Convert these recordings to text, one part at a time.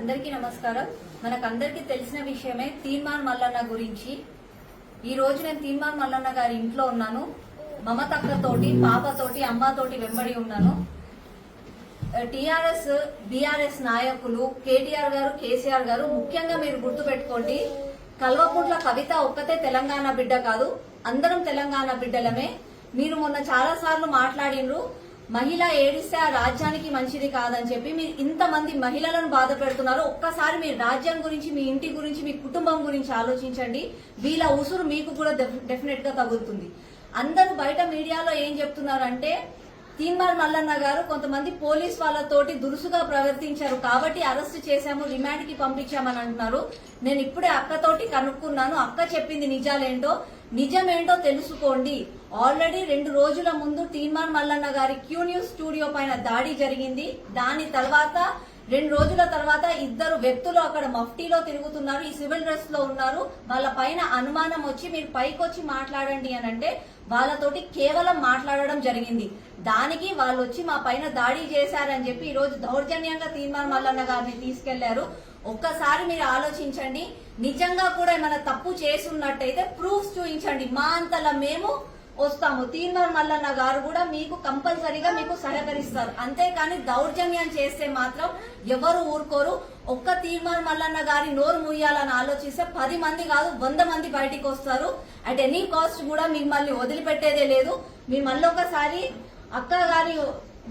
అందరికీ నమస్కారం. మనకందరికీ తెలిసిన విషయమే తీన్మార్ మల్లన్న గురించి. ఈ రోజు నేను తీన్మార్ మల్లన్న గారి ఇంట్లో ఉన్నాను. మమతక్కతోటి పాపతోటి అమ్మతోటి వెంబడి ఉన్నాను. టిఆర్ఎస్ బీఆర్ఎస్ నాయకులు కేటీఆర్ గారు కేసీఆర్ గారు ముఖ్యంగా మీరు గుర్తుపెట్టుకోండి కల్వకుంట్ల కవిత ఒక్కతే తెలంగాణ బిడ్డ కాదు. అందరం తెలంగాణ బిడ్డలమే. మీరు మొన్న చాలా సార్లు మాట్లాడినరు మహిళ ఏడిస్తే ఆ రాజ్యానికి మంచిది కాదని చెప్పి మీరు ఇంతమంది మహిళలను బాధ పెడుతున్నారు. ఒక్కసారి మీ రాజ్యం గురించి మీ ఇంటి గురించి మీ కుటుంబం గురించి ఆలోచించండి. వీళ్ళ ఉసురు మీకు కూడా డెఫినెట్గా తగులుతుంది. అందరూ బయట మీడియాలో ఏం చెప్తున్నారంటే తీన్మార్ మల్లన్న గారు కొంతమంది పోలీస్ వాళ్ళతోటి దురుసుగా ప్రవర్తించారు కాబట్టి అరెస్ట్ చేశాము రిమాండ్కి పంపించామని అంటున్నారు. నేను ఇప్పుడే అక్కతోటి కనుక్కున్నాను. అక్క చెప్పింది నిజాలేంటో నిజమేంటో తెలుసుకోండి. ఆల్రెడీ రెండు రోజుల ముందు తీన్మార్ మల్లన్న గారి క్యూ న్యూస్ స్టూడియో పైన దాడి జరిగింది. దాని తర్వాత రెండు రోజుల తర్వాత ఇద్దరు వ్యక్తులు అక్కడ మఫ్టీలో తిరుగుతున్నారు ఈ సివిల్ డ్రెస్లో ఉన్నారు. వాళ్ళ పైన అనుమానం వచ్చి మీరు పైకి వచ్చి మాట్లాడండి అని అంటే వాళ్ళతోటి కేవలం మాట్లాడడం జరిగింది. దానికి వాళ్ళు వచ్చి మా పైన దాడి చేశారని చెప్పి ఈ రోజు దౌర్జన్యంగా తీర్మానం మల్లన్న గారిని తీసుకెళ్ళారు. ఒక్కసారి మీరు ఆలోచించండి. నిజంగా కూడా ఏమైనా తప్పు చేసున్నట్టయితే ప్రూఫ్స్ చూపించండి. మా అంతలా మేము వస్తాము. తీన్మార్ మల్లన్న గారు కూడా మీకు కంపల్సరీగా మీకు సహకరిస్తారు. అంతేకాని దౌర్జన్యం చేస్తే మాత్రం ఎవరు ఊరుకోరు. ఒక్క తీర్మార్ మల్లన్న గారి నోరు ముయ్యాలని ఆలోచిస్తే పది మంది కాదు వంద మంది బయటికి వస్తారు. అట్ ఎనీ కాస్ట్ కూడా మిమ్మల్ని వదిలిపెట్టేదే లేదు. మీరు మళ్ళీ ఒకసారి అక్క గారి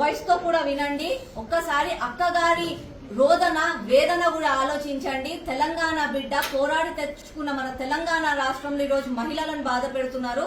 వాయిస్తో కూడా వినండి. ఒక్కసారి అక్క గారి రోదన వేదన కూడా ఆలోచించండి. తెలంగాణ బిడ్డ పోరాడి తెచ్చుకున్న మన తెలంగాణ రాష్ట్రంలో ఈరోజు మహిళలను బాధ పెడుతున్నారు.